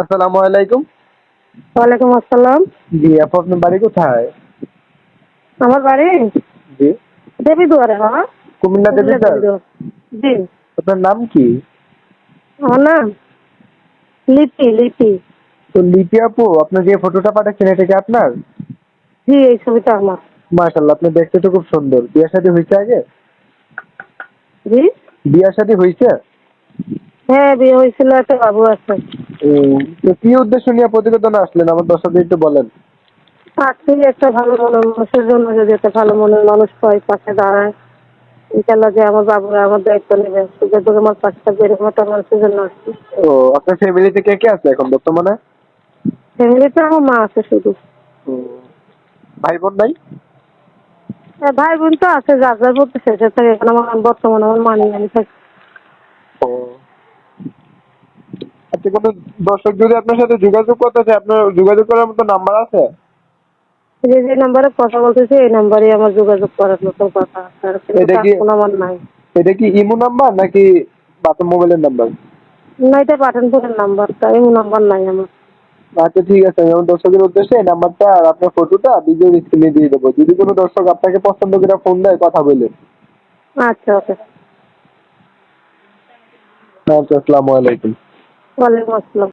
আসসালামু আলাইকুম। ওয়ালাইকুম আসসালাম। জি আপু আপনার বাড়ি কোথায়? আমার বাড়ি? জি। দেবী দুয়ারে হ্যাঁ কুমিল্লা দেবী জি। আপনার নাম কি? আমার নাম লিপি লিপি। তো লিপি আপু আপনার যে ফটোটা পাঠাচ্ছেন এটা কি আপনার? জি এই ছবিটা আমার। আপনি দেখতে তো খুব সুন্দর। বিয়ে শাদী হয়েছে আগে? জি? বিয়ে শাদী হয়েছে? হ্যাঁ বিয়ে হয়েছিল একটা বাবু আছে। তো কি উদ্দেশ্য নিয়ে প্রতিবেদনে আসলেন? আমার দর্শকদের একটু বলেন। আজকে একটা ভালো মনের মানুষের জন্য যদি একটা ভালো মনের মানুষ পাই পাশে দাঁড়ায় ইনশাল্লাহ যে আমার বাবুরা আমার দায়িত্ব নেবে সুযোগ করে আমার পাশে থাকবে এরকম একটা মানুষের জন্য আসছি ও আপনার ফ্যামিলিতে কে কে আছে এখন বর্তমানে? ফ্যামিলিতে আমার মা আছে শুধু। ভাই বোন নাই? হ্যাঁ, ভাই বোন তো আছে যার যার বলতে শেষে থাকে এখন আমার বর্তমানে আমার মা নিয়ে আমি থাকি ও আচ্ছা কোনো দর্শক যদি আপনার সাথে যোগাযোগ করতে চায় আপনার যোগাযোগ করার মতো নাম্বার আছে? যে যে নাম্বারে কথা বলতেছি এই নাম্বারে আমার যোগাযোগ করার মতো কথা আছে এটা কি- আমার নাই। এটা কি ইমো নাম্বার নাকি বাপের মোবাইলের নাম্বার? না এটা পাঠানপুরের নাম্বারটা এই নাম্বার নাই আমার। আচ্ছা ঠিক আছে আমি দর্শকের উদ্দেশ্যে এই নাম্বারটা আর আপনার ফটোটা ভিডিও স্ক্রিনে দিয়ে দেবো। যদি কোনো দর্শক আপনাকে পছন্দ করে ফোন দেয় কথা বললেন আচ্ছা ওকে। আচ্ছা আসসালামু আলাইকুম। ওয়ালাইকুম আসসালাম